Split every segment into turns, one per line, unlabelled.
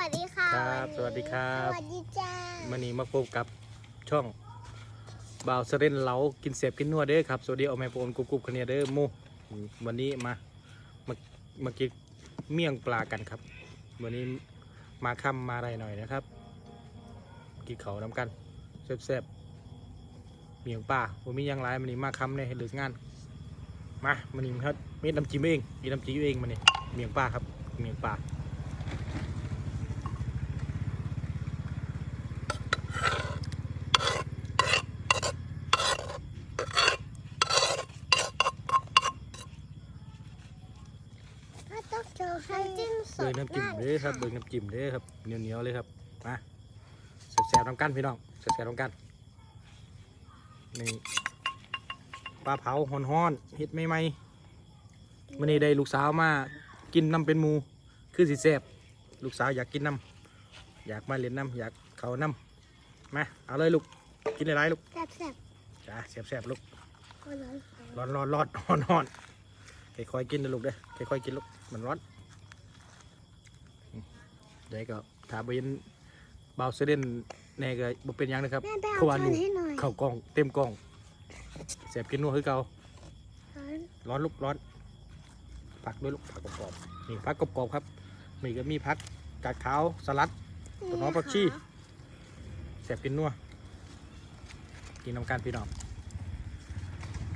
วัสดีค่ะ
ครับ
นนี้
สวัสดีครับ
สวัสดีจ้า
มื่อนี้มาพบกับช่องบ่าวเสเรนเหลากินเสียบกินนัวเด้อครับสวัสดีเอาแม่ปนกรุบกรุบคะเนียเด้อหมูวันนี้มามามากินเมี่ยงปลากันครับ วันนี้มาค่ำมาอะไรหน่อยนะครับกินเขาวน้ำกันแซ่บๆเมี่ยงปลาผมมีหยังไรมันนี้มาค่ำเนี่ยเลิกงานมามันนี้ครับมีน้ำจิ้มเองมีน้ำจิ้มเองมันนี่เมี่ยงปลาครับเมี่ยงปลา
ถ้าต้องเจอให้จิ้มส
เบิ่
ด
งน้ำจิ้มา
ก
เด้อครับเบิ่งน้ำจิ้มเด้อครับเหนียวเหนียวๆเลยครับมาแซ่บๆน้ำกันพี่น้องแซ่บๆน้ำกันนี่ปลาเผาฮ้อนๆเฮ็ดใหม่ๆมื้อนี้ได้ลูกสาวมากินน้ำเป็นหมูคือสิแซ่บลูกสาวอยากกินน้ำอยากมาเล่นน้ำอยากเขาน้ำมาเอาเลยลูกกินอะไรลูก
แซ่บแซ่บ
จ้าแซ่บๆลูก
ๆก็เลย
ร้อนร้อนร้อนร้อนร้อน ค่อยๆกินนะลูกเด้อค่อยๆกินลูกมันร้อนอืมเดี๋ยวก็ถ้าไปยินเบาเสด็นแน่ก็บ่เป็นหยังนะครับ
แม่ไป
เพ
เอา
ราะว่า
ช้อ
ลู
น
ก
ให้หน่อย
เข้ากล้องเต็มกล้องเสียบกินนัวคือเก่า
ช้อน
ร้อนลูกร้อนผักด้วยลูกผักกรอบๆนี่ผักกรอบๆครับมีก็มีผักกาดขาวสลัดตัวน้องผักชีเสียบกินนัวกินน้ำกันพี่น้อง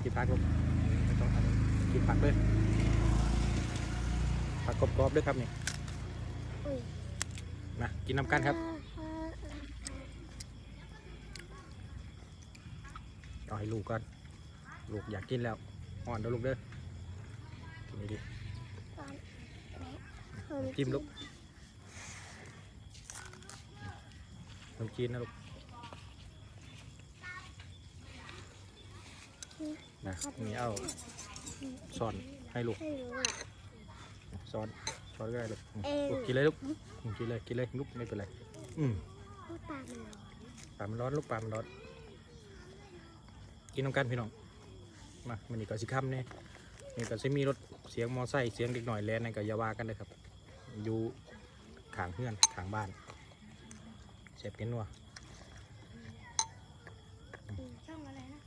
กินผักลูกไม่ต้องทำ กินผักเลยผักกรอบๆด้วยครับนี่มากินน้ำกันครับ
เอา
ให้ลูกก่อนลูกอยากกินแล้วอ่อนเด้อลูกเด้อกินดีจิ้มลูกน้ำจีนนะลูกนะนี่เอา ซอนให้ลูก
ไม่รู้อะ
ซอนซอนก็ได้ลูกอืม
เออ
ลูกกินเลยลูกอืมกินเลยกินเลยลูกไม่เป็นไรอืม
พูดตามมันเหรอ
ปลามันร้อนลูกปลามันร้อนกินน้ำกันพี่น้องมามันนี่ก็สิค่ำเนี่ยนี่ก็จะมีรถเสียงมอไซค์เสียงเด็กหน่อยแล่นนั่นก็อย่าว่ากันเลยครับ อยู่ขางเพื่อนขางบ้านเจ็บกินนัว
ช่องอะไรนะ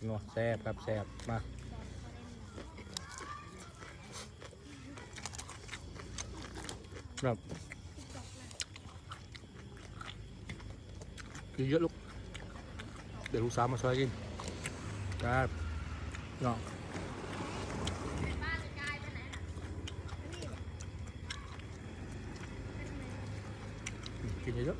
เนนัวแซ่บครับแซ่บมาครับกินเยอะลูก เดี๋ยวลูกสาวมาช่วยกินครับเนาะกินเยอะ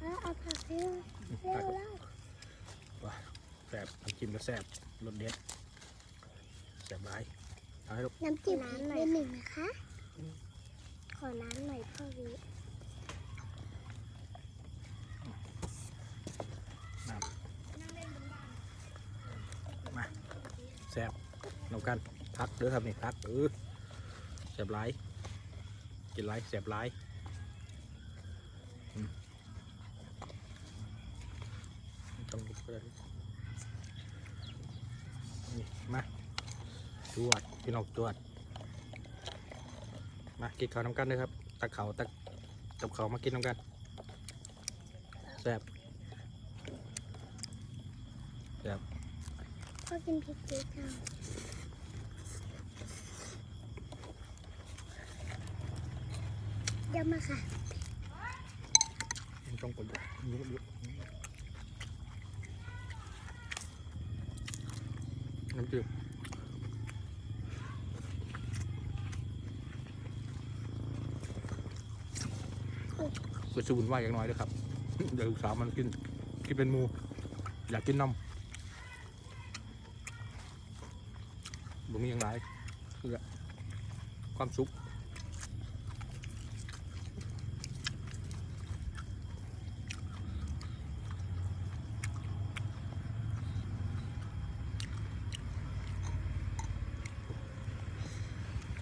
เออเอาผักให้เร็ว
ๆ
เร็
ผั
ว
ก
เร็ว
แซ่บน้ำจิ้มก็แซ่บรสเด็ดแซ่บหลายเอาให้ลูก
น้ำจิ้มน้ำหน่อยหนึ่งนะคะ ขอน้ำหน่อยพ่อวิ
แซ่บนำกันพักเด้อครับนี่พักเออแซ่บหลายกินหลายแซ่บหลายต้องลุกก็ได้นี่มาจวดพี่น้องจวด มากินข้าวน้ำกันเลยครับตักเขาตักกับเขามากินน้ำกันแซ่บแซ่บ
พ่อกินพริกเยอะจังเดี๋ยวมาค่ะ
มันต้องประหยัดเยอะเยอะน้ำจิ้มก็จะวุ่นวายอย่างน้อยเลยครับ เดี๋ยวลูกสาวมันกินกินเป็นมู อยากกินนม มีอย่างไรคือความสุข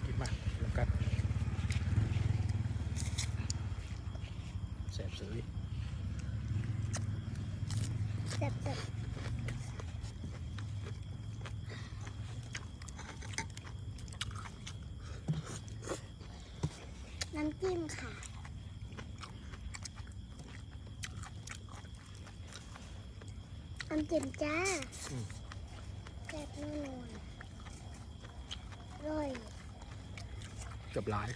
กินมาแล้วกันแสบสือ
แซ่บำจิ้มจ้า
อืม
แซ่บนัวๆอร่อย
เกับหลาย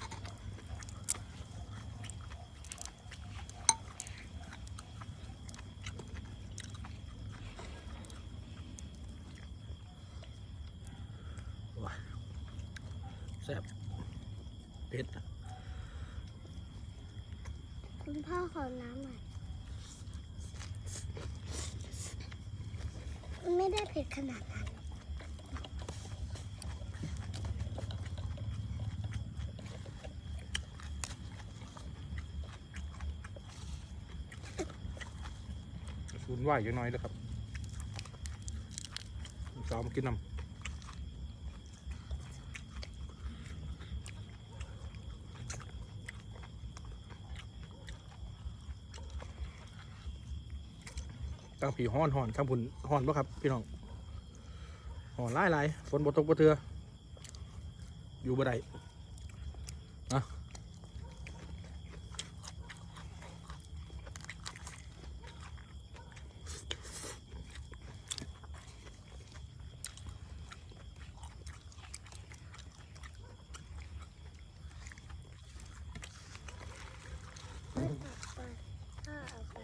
ว้ายแซ่บเผ็ด
คุณพ่อขอน้ำหน่อย ไม่ได้เผ็ดขนาดนั้น
สูนไหวอยู่น้อยแล้วครับสาวมกินน้ำ ตั้งผีห้อนห่อนทั้งผุนห่อนปะครับ พี่น้องห่อนไล่ไล่ฝนบตกบเทืออยู่บ่ได้นะ
เอาไปพ่อเอาไป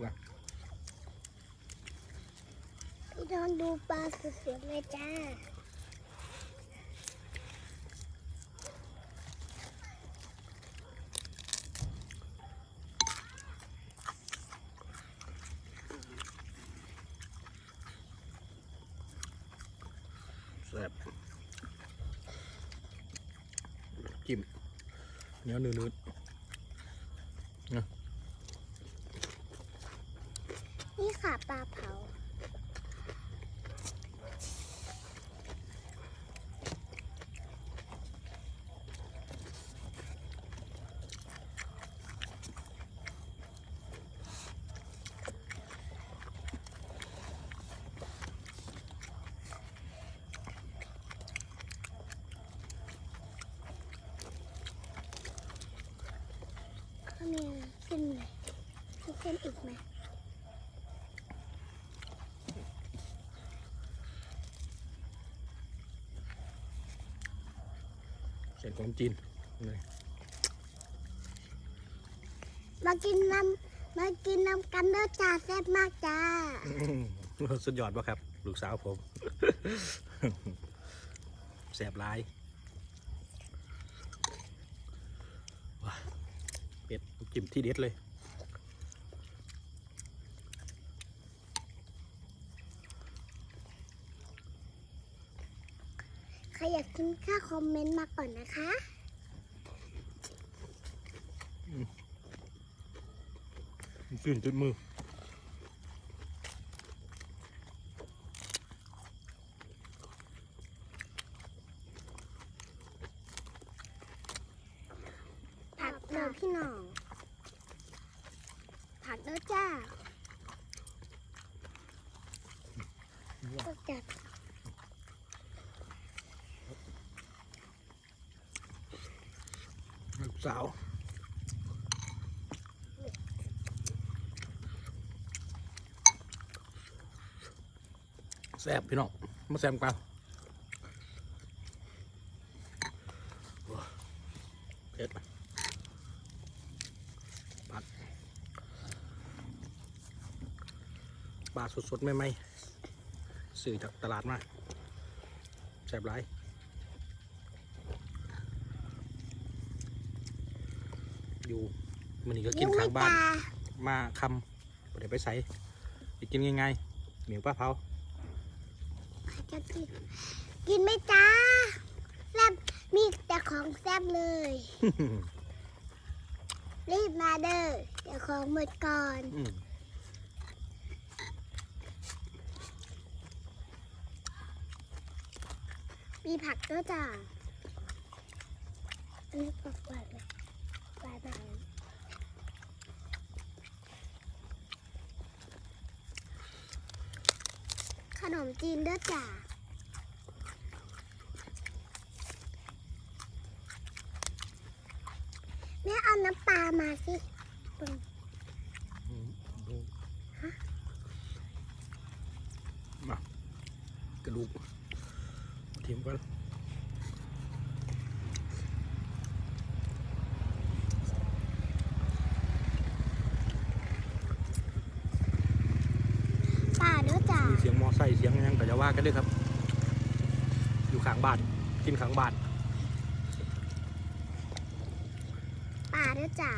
หลัก
พี่น้องดูปลาสดๆเลยจ้า
แซ่บจิ้ม เหนียวนืด
นี่ค่ะปลาเผา ข้าวเหนียวกินไหมมีเส้น อีกไหม
ๆเส้นขนมจีนเลย
มากินน้ำมากินน้ำกันเด้อจ้าแซ่บมากจ้า
อื้อสุดยอดปะครับ ลูกสาวผมแซ่บหลายว้าเป็ดจิ้มที่เด็ดเลย
ใครอยากกินข้าวคอมเมนต์มาก่อนนะคะ
ตื่นจุดมือ
ผักเด้อพี่น้อง ผักเด้อจ้าก็จัด
ลูก สาวแซ่บพี่น้องมาแซ่บกันเผ็ดปัดปลาสดๆใหม่ๆซื้อจากตลาดมาแซ่บหลายมันนี่ก็กินข้าง บ้าน มาคำเดี๋ยวไปใส่ไปกินง่ายๆเหนียวปลาเผา
จะกินกินไหมจ้าแซ่บมีแต่ของแซ่บเลย รีบมาเด้อเดี๋ยวของหมดก่อน
อืม
มีผักด้วยจ้าอันนี้ปลาปลาเลย ขนมจีนด้วยจ้าแม่เอาน้ำปลามาสิมากระ
ดูกทิมกัน สียงมอไซค์เสียงหยังก็จะว่ากันเด้วยครับ อยู่ข้างบ้านกินข้างบ้าน
ป่าเด้อจ้า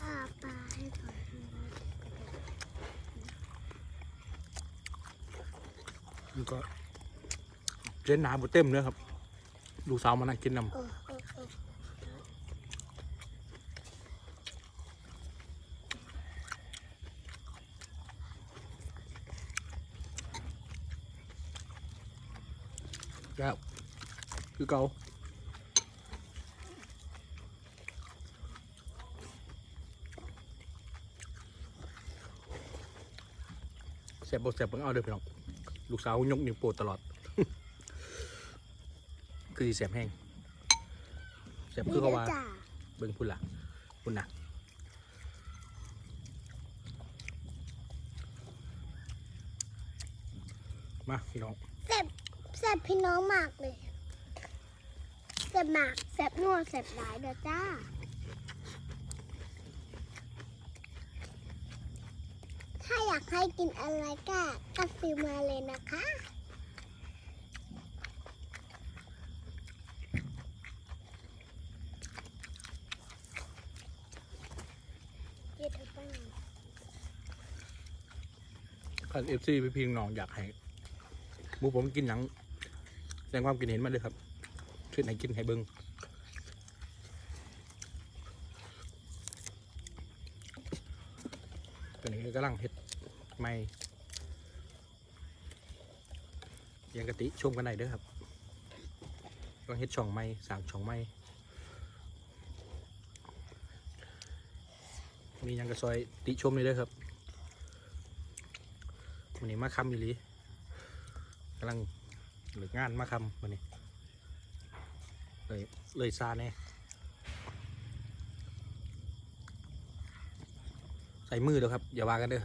ป่าป่าให้ก่อน
มันก็เล่นน้ำบเต็มเลยครับลูกสาวมานั่งกินน้
เออเออเออำ
แล้ว คือเกาแสบบแสบเพิ่งเอาเด้อพี่น้องลูกสาวยกนิ้วโปรดตลอด คือสิแสบแห้งแสบ
นี่
คือเขา
เด้อ
ว่า
จ้า
เบิ่งพุ่นละพุ่นนะมาพี่น้อง
แซ่บแซ่บพี่น้องมากเลย แซ่บมากแซ่บนัวแซ่บหลายเด้อจ้าถ้าอยากให้กินอะไรก็ก็ซื้อมาเลยนะคะเจ็ดเอาไปหน่อย
คันเอฟซีพี่พี่น้องอยากให้หมูผมกินหนังแสดงความคิดเห็นมาเลยครับ ช่วยไหนกินให้เบิ้งตอนนี้กำลังเห็ดไม่ยังกะติชมกันได้เด้อครับกำลังเห็ดช่องไม้สามช่องไม้มียังกระซอยติชมเลยเด้อครับวันนี้มาคำอีหลีกำลังเหลืองานมาคำวันนี้ เลยเลยซาแน่ใส่มือเด้อครับ อย่าว่ากันเด้อ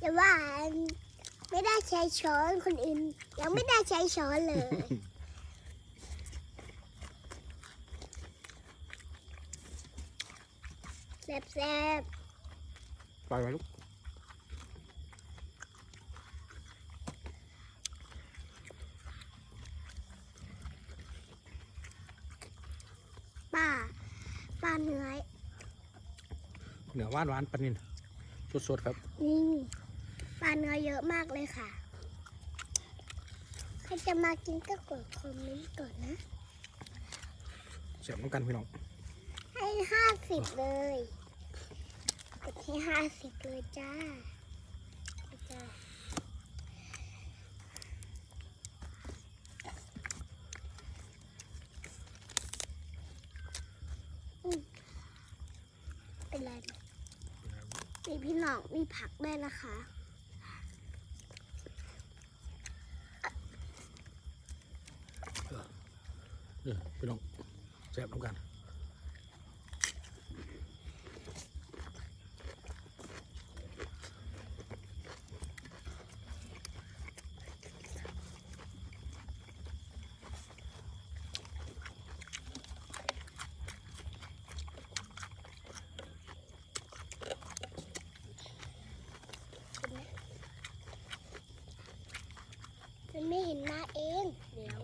แต่ว่าไม่ได้ใช้ช้อนคนอื่นยังไม่ได้ใช้ช้อนเลย แซ่บแซ่บ
ไปไหมลูก
ป้าป้าเนื้อย
เหนือหวานหวานๆปลานินสดๆครับ
นี่ป้าเนื้อเยอะมากเลยค่ะ ใครจะมากินก็กดคอมเมนต์ก่อนนะ
เสียบน้ำกันพี่น้อง
ให้ห้าสิบเลย กดให้ห้าสิบเลยจ้าจ้าอืมเป็นไรนะมีพี่น้องมีผัก ด้วยนะคะ
เออพี่น้องเจ็บน้ำกัน
ไม่เห็นหน้าเอง เดี๋ยว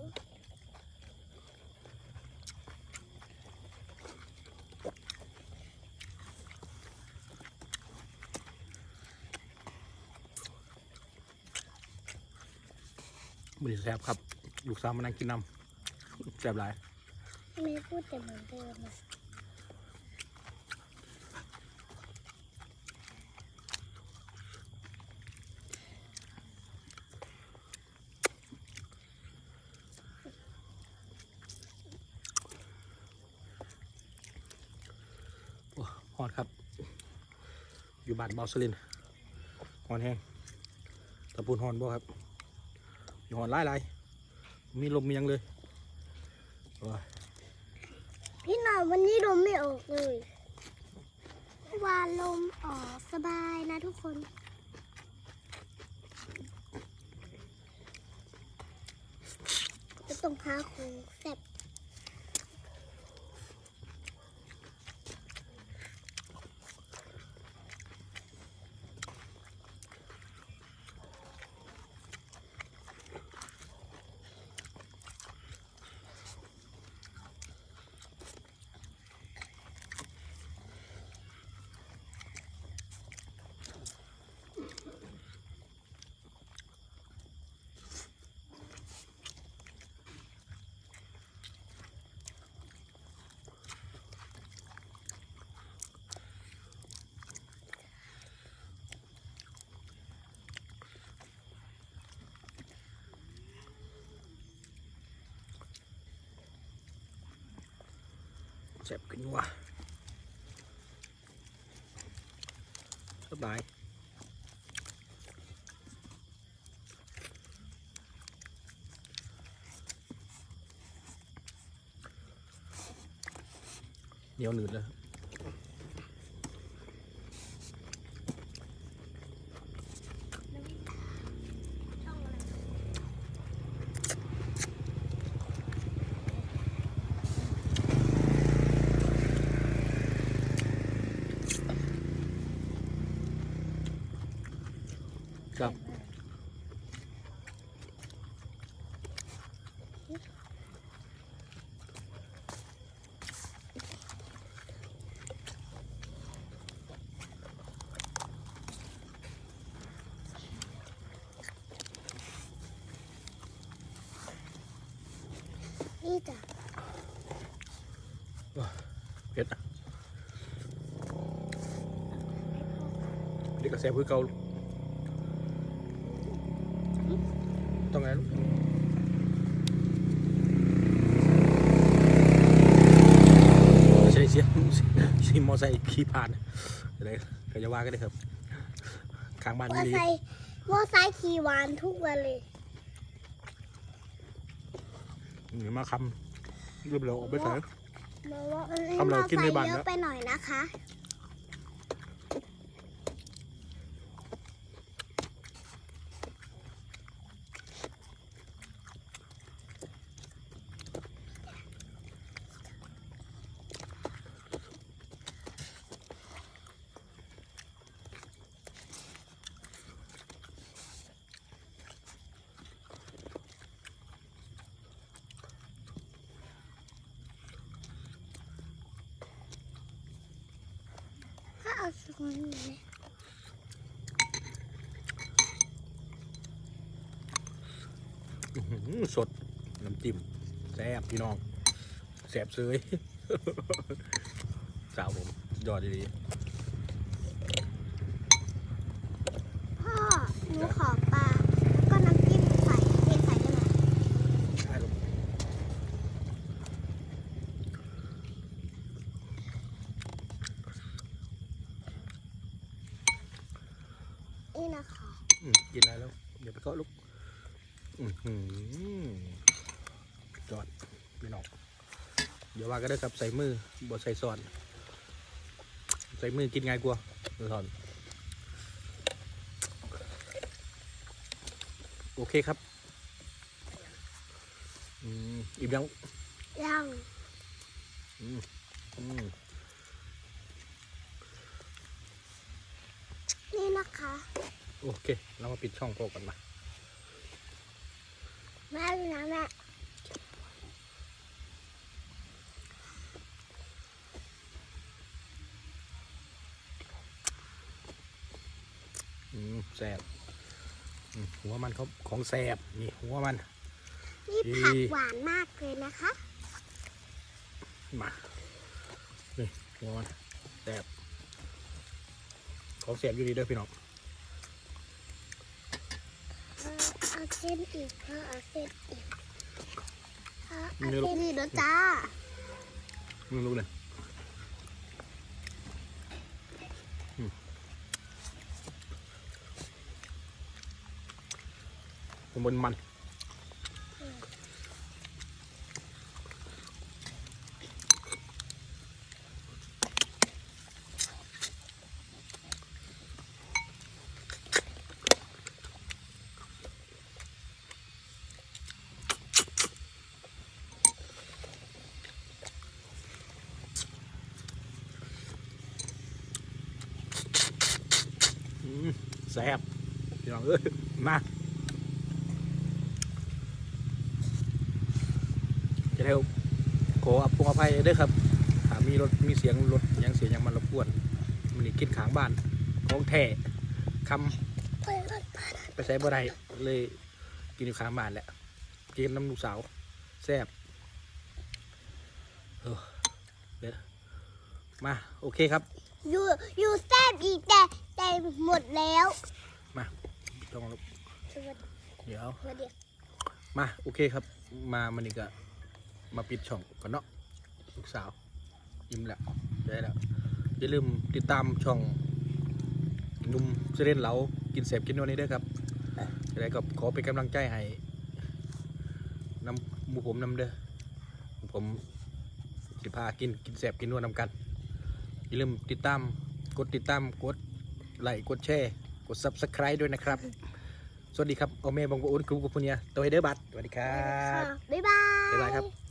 มือนี้แซ่บครับ ลูกสาวมานั่งกินน้ำแซ่บหลาย
ไม่พูดแต่เหมือนเดิมอะ
ฮอดครับ อยู่บ้านเบาสลินฮอนแห้งตะปูนฮอนบ่ครับ อย่หอนไล่ไล่มีลมมียังเลยว้า
พี่หน่อยวันนี้ลมไม่ออกเลย วานลมออกสบายนะทุกคน
เจ็บขึ้นว่ะสบายเหนียวหนืดแล้ว
ช่องอะไร
ครับ
นี่จ้ะ
เผ็ดอะ เด็กกระแสพื้นเก่าลูกต้องไงลูกใช่เสียงใช่มอไซค์ขี่ผ่านอะไรก็จะว่ากันได้ครับข้างบ้าน
มอ
นี่ดี
ไซค์มอไซค์ขี่หวานทุกวันเลย
หรือมาคำเรียบร้อยออกไปใส่
มาว่า
ทำอะไรกินในบ้าน
เย
แล้ว
อะไปหน่อยนะคะ ส
ด น้ำจิ้มแซ่บพี่น้องแซ่บเซยสาวผมยอดดี
พ่อหนูขอปลาแล้วก็น้ำจิ้มใส่เทใส่ได้ไหม
ๆใช่ลูก
นี่นะคะ
อืมกินอะไรแล้ว เดี๋ยวไปเคาะลูกอื้อหือยอดพี่น้อง เดี๋ยวว่าก็ได้อครับใส่มือบดใส่ซอนใส่มือกินง่ายกว่าเดี๋ยวสอนโอเคครับอืมอิ่มยัง
ยัง
อืมอืม
นี่นะคะ
โอเค เรามาปิดช่องโปรกันมา
แม่ดูนะแม่
แสบอืมหัวมันเขาของแสบนี่หัวมัน
นี่
ดี
ผักหวานมากเลยนะคะ
มานี่หัวมันแสบของแสบอยู่ดีเด้อพี่น้อง
เอาเอาเส้นอีกเอาเอาเส้นอีกเอา
นี่
เอา
ลูก
เส้นอีกแล้วจ้า
มึงรู้เลย mình mình Mm, ừ, sẹp. Trời ơi, mát. แซ่บพี่น้องเอ้ยมาจะได้ขออภงอภัยเด้อครับถ้ามีรถมีเสียงรถหยังเสียงหยังมันรบกวนมันนี่กินขางบ้านของแท้คำ
ไปรถมา
ไปใช้บ่ได้เลยกินอยู่ข้างบ้านแหละกินน้ำลูกสาวแซ่บเออเดี๋ยวมาโอเคครับ
อยู่อยู่แซ่บอีกแต่แต่หมดแล้ว
มาต้องลบ
สวัสดี
เดี๋ยว
สวัสดี
มาโอเคครับ มามันนี่ก็ มาปิดช่องก่อนเนาะลูกสาวยิ้มแล้วได้แล้วอย่าลืมติดตามช่องหนุ่มเสเรนเหลากินเสพกินนวลนี้ด้วยครับจะได้ก็ขอเป็นกำลังใจให้นำหมูผมนำเด้อหมู่ผมสิพากินกินเสพกินนวลนำกันอย่าลืมติดตามกดติดตามกดไลค์กดแชร์กด subscribe ด้วยนะครับ สวัสดีครับโอเมบังโกอุนกรุงกุพุเนียตัวเฮเดอร์บัตสวัสดีครับ
บ๊ายบาย
บ๊ายบายครับ